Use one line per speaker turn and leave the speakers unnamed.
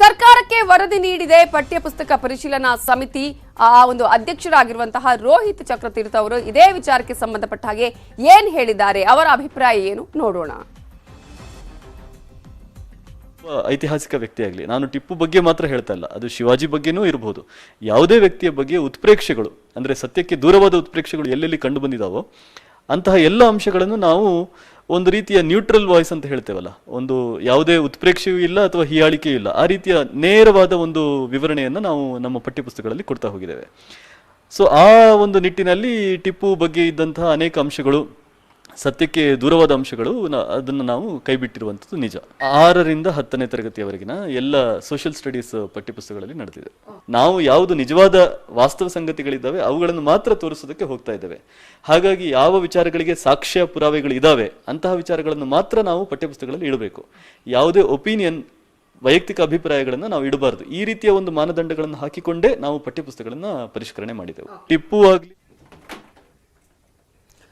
ಸರ್ಕಾರಕ್ಕೆ ವರದಿ ನೀಡಿದೆ. ಪಠ್ಯಪುಸ್ತಕ ಪರಿಶೀಲನಾ ಸಮಿತಿ, ಆ ಒಂದು ಅಧ್ಯಕ್ಷರಾಗಿರುವಂತಹ ರೋಹಿತ್ ಚಕ್ರತೀರ್ಥ ಅವರು ಇದೇ ವಿಚಾರಕ್ಕೆ ಸಂಬಂಧಪಟ್ಟ ಹಾಗೆ ಏನ್ ಹೇಳಿದ್ದಾರೆ? ಅವರ ಅಭಿಪ್ರಾಯ ಏನು? ನೋಡೋಣ.
ಐತಿಹಾಸಿಕ ವ್ಯಕ್ತಿಯಾಗಲಿ ನಾನು ಟಿಪ್ಪು ಬಗ್ಗೆ ಮಾತ್ರ ಹೇಳ್ತಾ ಇಲ್ಲ. ಅದು ಶಿವಾಜಿ ಬಗ್ಗೆನೂ ಇರಬಹುದು ಯಾವುದೇ ವ್ಯಕ್ತಿಯ ಬಗ್ಗೆ ಉತ್ಪ್ರೇಕ್ಷೆಗಳು, ಅಂದರೆ ಸತ್ಯಕ್ಕೆ ದೂರವಾದ ಉತ್ಪ್ರೇಕ್ಷೆಗಳು ಎಲ್ಲೆಲ್ಲಿ ಕಂಡು ಬಂದಿದಾವೋ, ಅಂತಹ ಎಲ್ಲ ಅಂಶಗಳನ್ನು ನಾವು ಒಂದು ರೀತಿಯ ನ್ಯೂಟ್ರಲ್ ವಾಯ್ಸ್ ಅಂತ ಹೇಳ್ತೇವಲ್ಲ. ಒಂದು ಯಾವುದೇ ಉತ್ಪ್ರೇಕ್ಷೆಯೂ ಇಲ್ಲ ಅಥವಾ ಹೀಯಾಳಿಕೆಯೂ ಇಲ್ಲ. ಆ ರೀತಿಯ ನೇರವಾದ ಒಂದು ವಿವರಣೆಯನ್ನು ನಾವು ನಮ್ಮ ಪಠ್ಯಪುಸ್ತಕಗಳಲ್ಲಿ ಕೊಡ್ತಾ ಹೋಗಿದ್ದೇವೆ. ಸೊ ಆ ಒಂದು ನಿಟ್ಟಿನಲ್ಲಿ ಟಿಪ್ಪು ಬಗ್ಗೆ ಇದ್ದಂತಹ ಅನೇಕ ಅಂಶಗಳು ಸತ್ಯಕ್ಕೆ ದೂರವಾದ ಅಂಶಗಳು ಅದನ್ನು ನಾವು ಕೈಬಿಟ್ಟಿರುವಂಥದ್ದು ನಿಜ. ಆರರಿಂದ ಹತ್ತನೇ ತರಗತಿಯವರೆಗಿನ ಎಲ್ಲ ಸೋಷಿಯಲ್ ಸ್ಟಡೀಸ್ ಪಠ್ಯಪುಸ್ತಕಗಳಲ್ಲಿ ನಡೆದಿದೆ. ನಾವು ಯಾವುದು ನಿಜವಾದ ವಾಸ್ತವ ಸಂಗತಿಗಳಿದ್ದಾವೆ, ಅವುಗಳನ್ನು ಮಾತ್ರ ತೋರಿಸೋದಕ್ಕೆ ಹೋಗ್ತಾ ಇದ್ದೇವೆ. ಹಾಗಾಗಿ ಯಾವ ವಿಚಾರಗಳಿಗೆ ಸಾಕ್ಷ್ಯ ಪುರಾವೆಗಳು ಇದಾವೆ, ಅಂತಹ ವಿಚಾರಗಳನ್ನು ಮಾತ್ರ ನಾವು ಪಠ್ಯಪುಸ್ತಕಗಳಲ್ಲಿ ಇಡಬೇಕು. ಯಾವುದೇ ಒಪಿನಿಯನ್ ವೈಯಕ್ತಿಕ ಅಭಿಪ್ರಾಯಗಳನ್ನು ನಾವು ಇಡಬಾರದು. ಈ ರೀತಿಯ ಒಂದು ಮಾನದಂಡಗಳನ್ನು ಹಾಕಿಕೊಂಡೇ ನಾವು ಪಠ್ಯಪುಸ್ತಕಗಳನ್ನ ಪರಿಷ್ಕರಣೆ ಮಾಡಿದೆವು. ಟಿಪ್ಪು ಆಗಲಿ